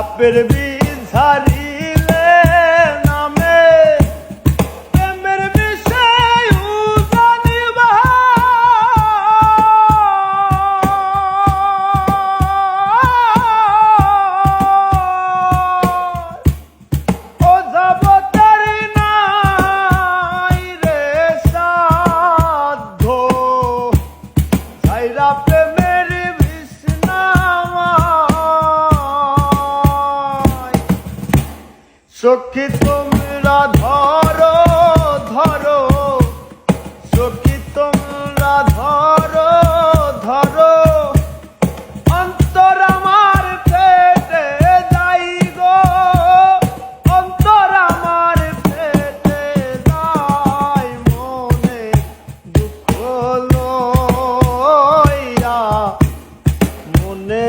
বাপের বিঝারিলে সখী তোমরা ধরো ধরো। সখী তোমরা ধরো ধরো। অন্তর আমার পেটে যাই গো। অন্তর আমার পেটে যাই মনে দুঃখ লইয়া। মনে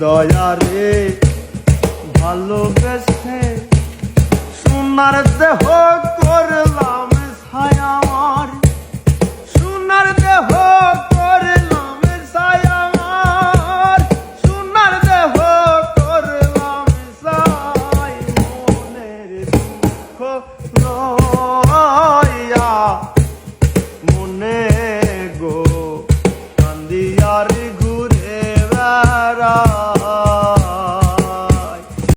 নিদয়ারে ভালোবেসে সোনার দেহ করলাম ছায়ামার সোনার দেহ করলাম ছায়ামার সোনার দেহ করলাম ছাই, মনের দুঃখ লইয়া